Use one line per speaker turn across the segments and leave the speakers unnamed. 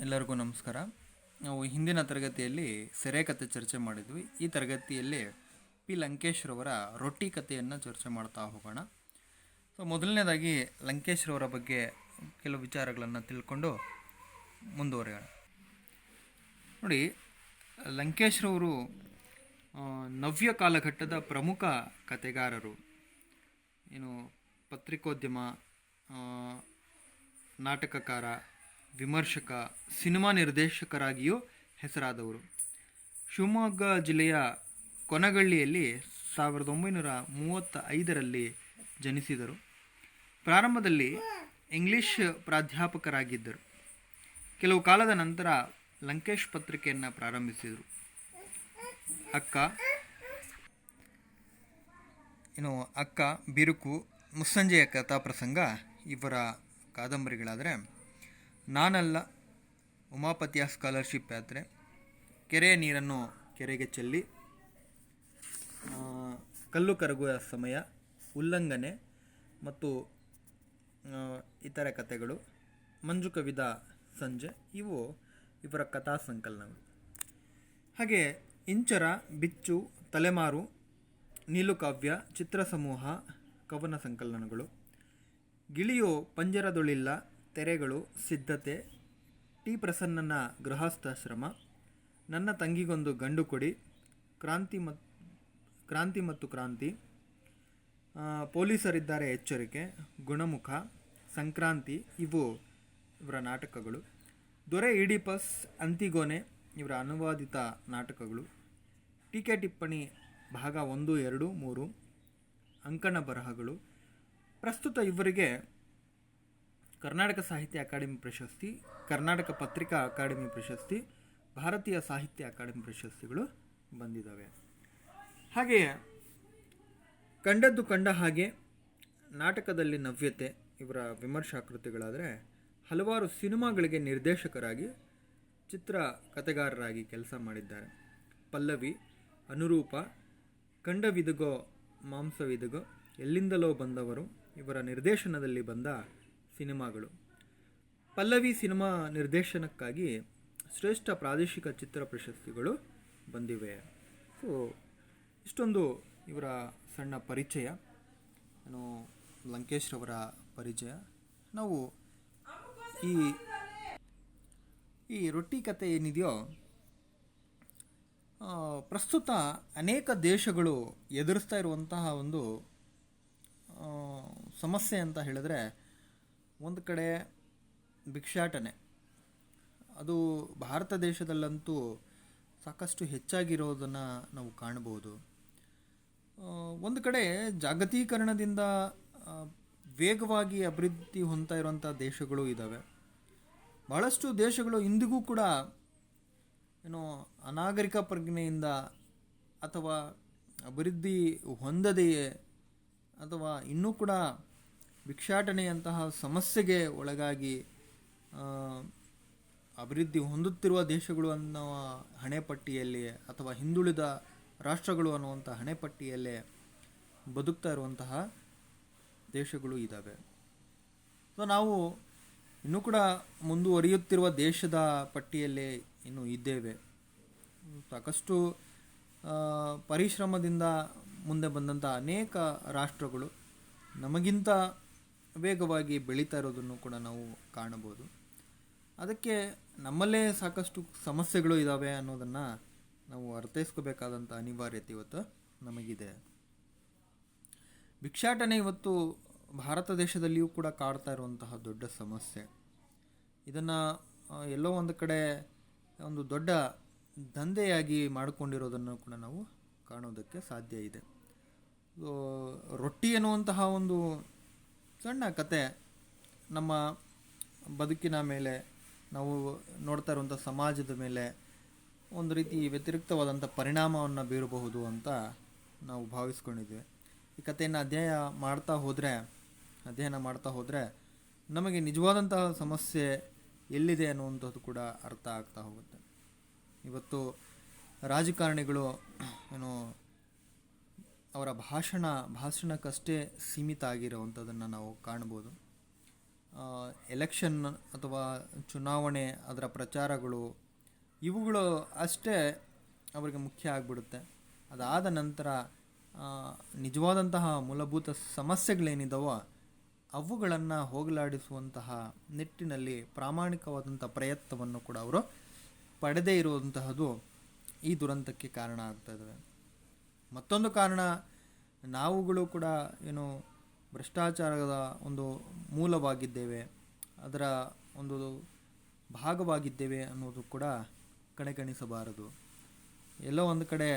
ಎಲ್ಲರಿಗೂ ನಮಸ್ಕಾರ. ನಾವು ಹಿಂದಿನ ತರಗತಿಯಲ್ಲಿ ಸೆರೆ ಕತೆ ಚರ್ಚೆ ಮಾಡಿದ್ವಿ. ಈ ತರಗತಿಯಲ್ಲಿ ಪಿ ಲಂಕೇಶ್ರವರ ರೊಟ್ಟಿ ಕಥೆಯನ್ನು ಚರ್ಚೆ ಮಾಡ್ತಾ ಹೋಗೋಣ. ಸೊ, ಮೊದಲನೇದಾಗಿ ಲಂಕೇಶ್ರವರ ಬಗ್ಗೆ ಕೆಲವು ವಿಚಾರಗಳನ್ನು ತಿಳ್ಕೊಂಡು ಮುಂದುವರೆಯೋಣ. ನೋಡಿ ಲಂಕೇಶ್ರವರು ನವ್ಯ ಕಾಲಘಟ್ಟದ ಪ್ರಮುಖ ಕತೆಗಾರರು ಏನು ಪತ್ರಿಕೋದ್ಯಮ ನಾಟಕಕಾರ ವಿಮರ್ಶಕ, ಸಿನಿಮಾ ನಿರ್ದೇಶಕರಾಗಿಯೂ ಹೆಸರಾದವರು. ಶಿವಮೊಗ್ಗ ಜಿಲ್ಲೆಯ ಕೊನಗಳ್ಳಿಯಲ್ಲಿ ಸಾವಿರದ ಒಂಬೈನೂರ ಮೂವತ್ತ ಐದರಲ್ಲಿ ಜನಿಸಿದರು. ಪ್ರಾರಂಭದಲ್ಲಿ ಇಂಗ್ಲಿಷ್ ಪ್ರಾಧ್ಯಾಪಕರಾಗಿದ್ದರು. ಕೆಲವು ಕಾಲದ ನಂತರ ಲಂಕೇಶ್ ಪತ್ರಿಕೆಯನ್ನು ಪ್ರಾರಂಭಿಸಿದರು. ಅಕ್ಕ, ಏನು ಅಕ್ಕ, ಬಿರುಕು, ಮುಸ್ಸಂಜೆಯ ಕಥಾಪ್ರಸಂಗ, ಇವರ ಕಾದಂಬರಿಗಳಾದರೆ ನಾನಲ್ಲ, ಉಮಾಪತಿಯ ಸ್ಕಾಲರ್ಶಿಪ್ ಯಾತ್ರೆ. ಕೆರೆಯ ನೀರನ್ನು ಕೆರೆಗೆ ಚೆಲ್ಲಿ ಕಲ್ಲು ಕರಗುವ ಸಮಯ, ಉಲ್ಲಂಘನೆ ಮತ್ತು ಇತರ ಇತರೆ ಕಥೆಗಳು, ಮಂಜು ಕವಿದ ಸಂಜೆ, ಇವು ಇವರ ಕಥಾ ಸಂಕಲನಗಳು. ಹಾಗೆ ಇಂಚರ, ಬಿಚ್ಚು, ತಲೆಮಾರು ನೀಲುಕಾವ್ಯ ಚಿತ್ರಸಮೂಹ ಕವನ ಸಂಕಲನಗಳು. ಗಿಳಿಯು ಪಂಜರದೊಳಿಲ್ಲ ತೆರೆಗಳು, ಸಿದ್ಧತೆ, ಟಿ ಪ್ರಸನ್ನನ ಗೃಹಸ್ಥಾಶ್ರಮ, ನನ್ನ ತಂಗಿಗೊಂದು ಗಂಡು ಕೊಡಿ, ಕ್ರಾಂತಿ ಮತ್ತು ಕ್ರಾಂತಿ ಮತ್ತು ಕ್ರಾಂತಿ ಪೊಲೀಸರಿದ್ದಾರೆ ಎಚ್ಚರಿಕೆ, ಗುಣಮುಖ, ಸಂಕ್ರಾಂತಿ, ಇವು ಇವರ ನಾಟಕಗಳು. ದೊರೆ ಇಡಿಪಸ್ ಅಂತಿಗೋನೆ, ಇವರ ಅನುವಾದಿತ ನಾಟಕಗಳು. ಟೀಕೆ ಟಿಪ್ಪಣಿ, ಭಾಗ ಒಂದು, ಎರಡು, ಮೂರು, ಅಂಕಣ ಬರಹಗಳು. ಪ್ರಸ್ತುತ ಇವರಿಗೆ ಕರ್ನಾಟಕ ಸಾಹಿತ್ಯ ಅಕಾಡೆಮಿ ಪ್ರಶಸ್ತಿ, ಕರ್ನಾಟಕ ಪತ್ರಿಕಾ ಅಕಾಡೆಮಿ ಪ್ರಶಸ್ತಿ, ಭಾರತೀಯ ಸಾಹಿತ್ಯ ಅಕಾಡೆಮಿ ಪ್ರಶಸ್ತಿಗಳು ಬಂದಿದ್ದಾವೆ ಹಾಗೆಯೇ, ಕಂಡದ್ದು ಕಂಡ ಹಾಗೆ ನಾಟಕದಲ್ಲಿ ನವ್ಯತೆ, ಇವರ ವಿಮರ್ಶಾ ಕೃತಿಗಳಾದರೆ ಹಲವಾರು ಸಿನಿಮಾಗಳಿಗೆ ನಿರ್ದೇಶಕರಾಗಿ, ಚಿತ್ರ ಕಥೆಗಾರರಾಗಿ ಕೆಲಸ ಮಾಡಿದ್ದಾರೆ. ಪಲ್ಲವಿ, ಅನುರೂಪ, ಕಂಡವಿದುಗೋ, ಮಾಂಸವಿದುಗೋ, ಎಲ್ಲಿಂದಲೋ ಬಂದವರು ಇವರ ನಿರ್ದೇಶನದಲ್ಲಿ ಬಂದ ಸಿನಿಮಾಗಳು. ಪಲ್ಲವಿ ಸಿನಿಮಾ ನಿರ್ದೇಶನಕ್ಕಾಗಿ ಶ್ರೇಷ್ಠ ಪ್ರಾದೇಶಿಕ ಚಿತ್ರ ಪ್ರಶಸ್ತಿಗಳು ಬಂದಿವೆ. ಸೊ ಇಷ್ಟೊಂದು ಇವರ ಸಣ್ಣ ಪರಿಚಯ. ಏನು ಲಂಕೇಶ್ರವರ ಪರಿಚಯ. ನಾವು ಈ ಈ ರೊಟ್ಟಿ ಕತೆ ಏನಿದೆಯೋ ಪ್ರಸ್ತುತ ಅನೇಕ ದೇಶಗಳು ಎದುರಿಸ್ತಾ ಇರುವಂತಹ ಒಂದು ಸಮಸ್ಯೆ ಅಂತ ಹೇಳಿದ್ರೆ ಒಂದು ಕಡೆ ಭಿಕ್ಷಾಟನೆ. ಅದು ಭಾರತ ದೇಶದಲ್ಲಂತೂ ಸಾಕಷ್ಟು ಹೆಚ್ಚಾಗಿರೋದನ್ನು ನಾವು ಕಾಣ್ಬೋದು. ಒಂದು ಕಡೆ ಜಾಗತೀಕರಣದಿಂದ ವೇಗವಾಗಿ ಅಭಿವೃದ್ಧಿ ಹೊಂದ್ತಾ ಇರುವಂಥ ದೇಶಗಳು ಇದ್ದಾವೆ ಬಹಳಷ್ಟು ದೇಶಗಳು ಇಂದಿಗೂ ಕೂಡ ಏನೋ ಅನಾಗರಿಕ ಪ್ರಜ್ಞೆಯಿಂದ ಅಥವಾ ಅಭಿವೃದ್ಧಿ ಹೊಂದದೆಯೇ ಅಥವಾ ಇನ್ನೂ ಕೂಡ ಭಿಕ್ಷಾಟನೆಯಂತಹ ಸಮಸ್ಯೆಗೆ ಒಳಗಾಗಿ ಅಭಿವೃದ್ಧಿ ಹೊಂದುತ್ತಿರುವ ದೇಶಗಳು ಅನ್ನೋ ಹಣೆಪಟ್ಟಿಯಲ್ಲಿ ಅಥವಾ ಹಿಂದುಳಿದ ರಾಷ್ಟ್ರಗಳು ಅನ್ನುವಂಥ ಹಣೆಪಟ್ಟಿಯಲ್ಲೇ ಬದುಕ್ತಾ ಇರುವಂತಹ ದೇಶಗಳು ಇದ್ದಾವೆ ಸೊ ನಾವು ಇನ್ನೂ ಕೂಡ ಮುಂದುವರಿಯುತ್ತಿರುವ ದೇಶದ ಪಟ್ಟಿಯಲ್ಲಿ ಇನ್ನು ಇದ್ದೇವೆ. ಸಾಕಷ್ಟು ಪರಿಶ್ರಮದಿಂದ ಮುಂದೆ ಬಂದಂಥ ಅನೇಕ ರಾಷ್ಟ್ರಗಳು ನಮಗಿಂತ ವೇಗವಾಗಿ ಬೆಳೀತಾ ಇರೋದನ್ನು ಕೂಡ ನಾವು ಕಾಣಬಹುದು. ಅದಕ್ಕೆ ನಮ್ಮಲ್ಲೇ ಸಾಕಷ್ಟು ಸಮಸ್ಯೆಗಳು ಇದ್ದಾವೆ ಅನ್ನೋದನ್ನು ನಾವು ಅರ್ಥೈಸ್ಕೋಬೇಕಾದಂಥ ಅನಿವಾರ್ಯತೆ ಇವತ್ತು ನಮಗಿದೆ. ಭಿಕ್ಷಾಟನೆ ಇವತ್ತು ಭಾರತ ದೇಶದಲ್ಲಿಯೂ ಕೂಡ ಕಾಡ್ತಾ ಇರುವಂತಹ ದೊಡ್ಡ ಸಮಸ್ಯೆ. ಇದನ್ನು ಎಲ್ಲೋ ಒಂದು ಕಡೆ ಒಂದು ದೊಡ್ಡ ದಂಧೆಯಾಗಿ ಮಾಡಿಕೊಂಡಿರೋದನ್ನು ಕೂಡ ನಾವು ಕಾಣೋದಕ್ಕೆ ಸಾಧ್ಯ ಇದೆ. ರೊಟ್ಟಿ ಅನ್ನುವಂತಹ ಒಂದು ಸಣ್ಣ ಕತೆ. ನಮ್ಮ ಬದುಕಿನ ಮೇಲೆ, ನಾವು ನೋಡ್ತಾ ಇರುವಂಥ ಸಮಾಜದ ಮೇಲೆ ಒಂದು ರೀತಿ ವ್ಯತಿರಿಕ್ತವಾದಂಥ ಪರಿಣಾಮವನ್ನು ಬೀರಬಹುದು ಅಂತ ನಾವು ಭಾವಿಸ್ಕೊಂಡಿದ್ವಿ. ಈ ಕಥೆಯನ್ನು ಅಧ್ಯಯನ ಮಾಡ್ತಾ ಹೋದರೆ, ಅಧ್ಯಯನ ಮಾಡ್ತಾ ಹೋದರೆ ನಮಗೆ ನಿಜವಾದಂತಹ ಸಮಸ್ಯೆ ಎಲ್ಲಿದೆ ಅನ್ನುವಂಥದ್ದು ಕೂಡ ಅರ್ಥ ಆಗ್ತಾ ಹೋಗುತ್ತೆ. ಇವತ್ತು ರಾಜಕಾರಣಿಗಳು ಏನು ಅವರ ಭಾಷಣ, ಭಾಷಣಕ್ಕಷ್ಟೇ ಸೀಮಿತ ಆಗಿರುವಂಥದ್ದನ್ನು ನಾವು ಕಾಣ್ಬೋದು. ಎಲೆಕ್ಷನ್ ಅಥವಾ ಚುನಾವಣೆ, ಅದರ ಪ್ರಚಾರಗಳು, ಇವುಗಳು ಅಷ್ಟೇ ಅವರಿಗೆ ಮುಖ್ಯ ಆಗಿಬಿಡುತ್ತೆ. ಅದಾದ ನಂತರ ನಿಜವಾದಂತಹ ಮೂಲಭೂತ ಸಮಸ್ಯೆಗಳೇನಿದ್ದಾವೋ ಅವುಗಳನ್ನು ಹೋಗಲಾಡಿಸುವಂತಹ ನಿಟ್ಟಿನಲ್ಲಿ ಪ್ರಾಮಾಣಿಕವಾದಂಥ ಪ್ರಯತ್ನವನ್ನು ಕೂಡ ಅವರು ಪಡೆದೇ ಇರುವಂತಹದ್ದು ಈ ದುರಂತಕ್ಕೆ ಕಾರಣ ಆಗ್ತಾ ಇದ್ದಾವೆ ಮತ್ತೊಂದು ಕಾರಣ ನಾವುಗಳು ಕೂಡ ಏನು ಭ್ರಷ್ಟಾಚಾರದ ಒಂದು ಮೂಲವಾಗಿದ್ದೇವೆ. ಅದರ ಒಂದು ಭಾಗವಾಗಿದ್ದೇವೆ ಅನ್ನೋದು ಕೂಡ ಕಡೆಗಣಿಸಬಾರದು ಎಲ್ಲೋ ಒಂದು ಕಡೆ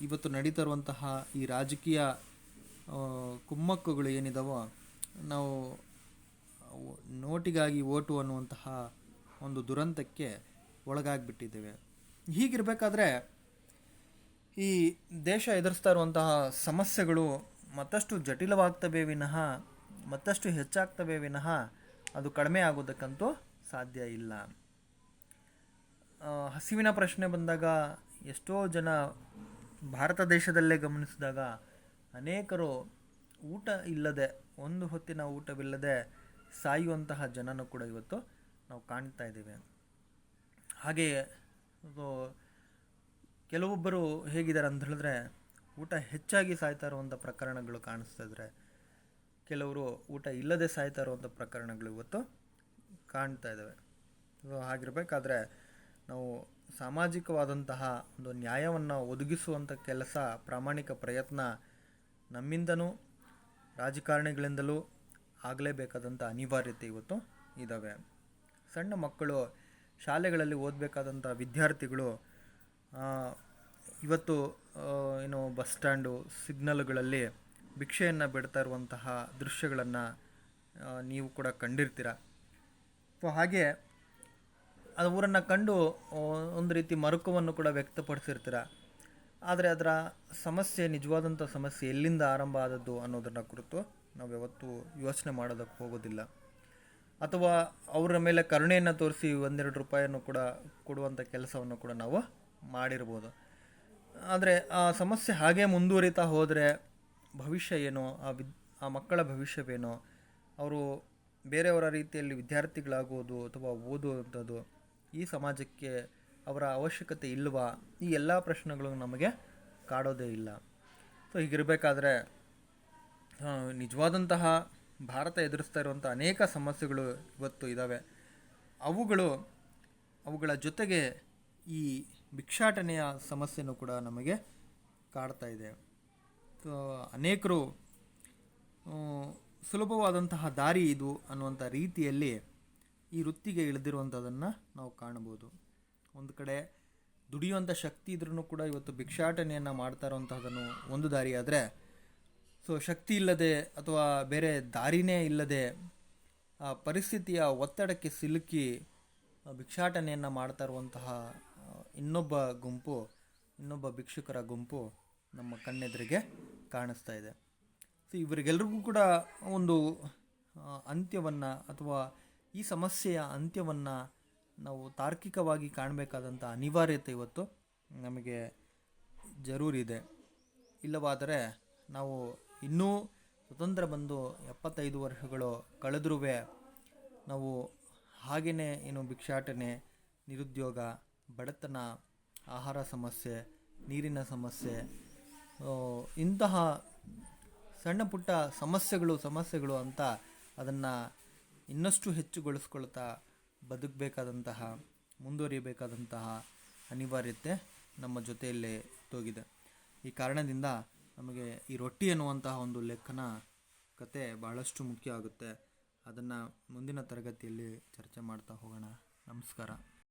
ಇವತ್ತು ನಡೀತಿರುವಂತಹ ಈ ರಾಜಕೀಯ ಕುಮ್ಮಕ್ಕುಗಳು ಏನಿದಾವೋ, ನಾವು ನೋಟಿಗಾಗಿ ಓಟು ಅನ್ನುವಂತಹ ಒಂದು ದುರಂತಕ್ಕೆ ಒಳಗಾಗಿಬಿಟ್ಟಿದ್ದೇವೆ. ಹೀಗಿರಬೇಕಾದ್ರೆ ಈ ದೇಶ ಎದುರಿಸ್ತಾ ಇರುವಂತಹ ಸಮಸ್ಯೆಗಳು ಮತ್ತಷ್ಟು ಜಟಿಲವಾಗ್ತವೆ ವಿನಃ, ಮತ್ತಷ್ಟು ಹೆಚ್ಚಾಗ್ತವೆ ವಿನಃ ಅದು ಕಡಿಮೆ ಆಗೋದಕ್ಕಂತೂ ಸಾಧ್ಯ ಇಲ್ಲ. ಹಸಿವಿನ ಪ್ರಶ್ನೆ ಬಂದಾಗ ಎಷ್ಟೋ ಜನ ಭಾರತ ದೇಶದಲ್ಲೇ ಗಮನಿಸಿದಾಗ ಅನೇಕರು ಊಟ ಇಲ್ಲದೆ, ಒಂದು ಹೊತ್ತಿನ ಊಟವಿಲ್ಲದೆ ಸಾಯುವಂತಹ ಜನನೂ ಕೂಡ ಇವತ್ತು ನಾವು ಕಾಣ್ತಾ ಇದ್ದೇವೆ. ಹಾಗೆಯೇ ಕೆಲವೊಬ್ಬರು ಹೇಗಿದ್ದಾರೆ ಅಂತ ಹೇಳಿದ್ರೆ ಊಟ ಹೆಚ್ಚಾಗಿ ಸಾಯ್ತಾ ಇರುವಂಥ ಪ್ರಕರಣಗಳು ಕಾಣಿಸ್ತಾ ಇದ್ರೆ ಕೆಲವರು ಊಟ ಇಲ್ಲದೆ ಸಾಯ್ತಾ ಇರುವಂಥ ಪ್ರಕರಣಗಳು ಇವತ್ತು ಕಾಣ್ತಾ ಇದ್ದಾವೆ ಸೊ, ಹಾಗಿರಬೇಕಾದ್ರೆ ನಾವು ಸಾಮಾಜಿಕವಾದಂತಹ ಒಂದು ನ್ಯಾಯವನ್ನು ಒದಗಿಸುವಂಥ ಕೆಲಸ, ಪ್ರಾಮಾಣಿಕ ಪ್ರಯತ್ನ ನಮ್ಮಿಂದನೂ ರಾಜಕಾರಣಿಗಳಿಂದಲೂ ಆಗಲೇಬೇಕಾದಂಥ ಅನಿವಾರ್ಯತೆ ಇವತ್ತು ಇದ್ದಾವೆ ಸಣ್ಣ ಮಕ್ಕಳು ಶಾಲೆಗಳಲ್ಲಿ ಓದಬೇಕಾದಂಥ ವಿದ್ಯಾರ್ಥಿಗಳು ಇವತ್ತು ಏನು ಬಸ್ ಸ್ಟ್ಯಾಂಡು ಸಿಗ್ನಲ್ಗಳಲ್ಲಿ ಭಿಕ್ಷೆಯನ್ನು ಬಿಡ್ತಾ ಇರುವಂತಹ ದೃಶ್ಯಗಳನ್ನು ನೀವು ಕೂಡ ಕಂಡಿರ್ತೀರ? ಸೊ ಹಾಗೆ ಅದು ಊರನ್ನು ಕಂಡು ಒಂದು ರೀತಿ ಮರುಕವನ್ನು ಕೂಡ ವ್ಯಕ್ತಪಡಿಸಿರ್ತೀರ? ಆದರೆ ಅದರ ಸಮಸ್ಯೆ, ನಿಜವಾದಂಥ ಸಮಸ್ಯೆ ಎಲ್ಲಿಂದ ಆರಂಭ ಆದದ್ದು ಅನ್ನೋದನ್ನು ಕುರಿತು ನಾವು ಯಾವತ್ತೂ ಯೋಚನೆ ಮಾಡೋದಕ್ಕೆ ಹೋಗೋದಿಲ್ಲ. ಅಥವಾ ಅವರ ಮೇಲೆ ಕರುಣೆಯನ್ನು ತೋರಿಸಿ ಒಂದೆರಡು ರೂಪಾಯಿಯನ್ನು ಕೂಡ ಕೊಡುವಂಥ ಕೆಲಸವನ್ನು ಕೂಡ ನಾವು ಮಾಡಿರ್ಬೋದು. ಆದರೆ ಆ ಸಮಸ್ಯೆ ಹಾಗೆ ಮುಂದುವರಿತಾ ಹೋದರೆ ಭವಿಷ್ಯ ಏನೋ? ಆ ವಿದ್, ಆ ಮಕ್ಕಳ ಭವಿಷ್ಯವೇನೋ? ಅವರು ಬೇರೆಯವರ ರೀತಿಯಲ್ಲಿ ವಿದ್ಯಾರ್ಥಿಗಳಾಗೋದು ಅಥವಾ ಓದುವಂಥದ್ದು ಈ ಸಮಾಜಕ್ಕೆ ಅವರ ಅವಶ್ಯಕತೆ ಇಲ್ವಾ? ಈ ಎಲ್ಲ ಪ್ರಶ್ನೆಗಳು ನಮಗೆ ಕಾಡೋದೇ ಇಲ್ಲ. ಸೊ, ಹೀಗಿರಬೇಕಾದ್ರೆ ನಿಜವಾದಂತಹ ಭಾರತ ಎದುರಿಸ್ತಾ ಇರುವಂಥ ಅನೇಕ ಸಮಸ್ಯೆಗಳು ಇವತ್ತು ಇದ್ದಾವೆ ಅವುಗಳು, ಅವುಗಳ ಜೊತೆಗೆ ಈ ಭಿಕ್ಷಾಟನೆಯ ಸಮಸ್ಯೆನೂ ಕೂಡ ನಮಗೆ ಕಾಡ್ತಾ ಇದೆ. ಸೊ, ಅನೇಕರು ಸುಲಭವಾದಂತಹ ದಾರಿ ಇದು ಅನ್ನುವಂಥ ರೀತಿಯಲ್ಲಿ ಈ ವೃತ್ತಿಗೆ ಇಳಿದಿರುವಂಥದ್ದನ್ನು ನಾವು ಕಾಣ್ಬೋದು ಒಂದು ಕಡೆ ದುಡಿಯುವಂಥ ಶಕ್ತಿ ಇದ್ರೂ ಕೂಡ ಇವತ್ತು ಭಿಕ್ಷಾಟನೆಯನ್ನು ಮಾಡ್ತಾ ಇರುವಂತಹದನ್ನು ಒಂದು ದಾರಿ ಆದರೆ, ಸೊ, ಶಕ್ತಿ ಇಲ್ಲದೆ ಅಥವಾ ಬೇರೆ ದಾರಿನೇ ಇಲ್ಲದೆ, ಆ ಪರಿಸ್ಥಿತಿಯ ಒತ್ತಡಕ್ಕೆ ಸಿಲುಕಿ ಭಿಕ್ಷಾಟನೆಯನ್ನು ಮಾಡ್ತಾ ಇರುವಂತಹ ಇನ್ನೊಬ್ಬ ಗುಂಪು, ಇನ್ನೊಬ್ಬ ಭಿಕ್ಷುಕರ ಗುಂಪು ನಮ್ಮ ಕಣ್ಣೆದುರಿಗೆ ಕಾಣಿಸ್ತಾ ಇದೆ. ಸೊ ಇವರಿಗೆಲ್ರಿಗೂ ಕೂಡ ಒಂದು ಅಂತ್ಯವನ್ನು ಅಥವಾ ಈ ಸಮಸ್ಯೆಯ ಅಂತ್ಯವನ್ನು ನಾವು ತಾರ್ಕಿಕವಾಗಿ ಕಾಣಬೇಕಾದಂಥ ಅನಿವಾರ್ಯತೆ ಇವತ್ತು ನಮಗೆ ಜರೂರಿದೆ. ಇಲ್ಲವಾದರೆ ನಾವು ಇನ್ನೂ ಸ್ವತಂತ್ರ ಬಂದು ಎಪ್ಪತ್ತೈದು ವರ್ಷಗಳು ಕಳೆದ್ರೂ ನಾವು ಹಾಗೆಯೇ ಏನು ಭಿಕ್ಷಾಟನೆ, ನಿರುದ್ಯೋಗ ಬಡತನ, ಆಹಾರ ಸಮಸ್ಯೆ, ನೀರಿನ ಸಮಸ್ಯೆ ಇಂತಹ ಸಣ್ಣ ಪುಟ್ಟ ಸಮಸ್ಯೆಗಳು ಸಮಸ್ಯೆಗಳು ಅಂತ ಅದನ್ನು ಇನ್ನಷ್ಟು ಹೆಚ್ಚುಗೊಳಿಸ್ಕೊಳ್ತಾ ಬದುಕಬೇಕಾದಂತಹ, ಮುಂದುವರಿಯಬೇಕಾದಂತಹ ಅನಿವಾರ್ಯತೆ ನಮ್ಮ ಜೊತೆಯಲ್ಲೇ ತೋಗಿದೆ. ಈ ಕಾರಣದಿಂದ ನಮಗೆ ಈ ರೊಟ್ಟಿ ಅನ್ನುವಂತಹ ಒಂದು ಲೆಕ್ಕನ ಕತೆ ಬಹಳಷ್ಟು ಮುಖ್ಯ ಆಗುತ್ತೆ. ಅದನ್ನು ಮುಂದಿನ ತರಗತಿಯಲ್ಲಿ ಚರ್ಚೆ ಮಾಡ್ತಾ ಹೋಗೋಣ. ನಮಸ್ಕಾರ.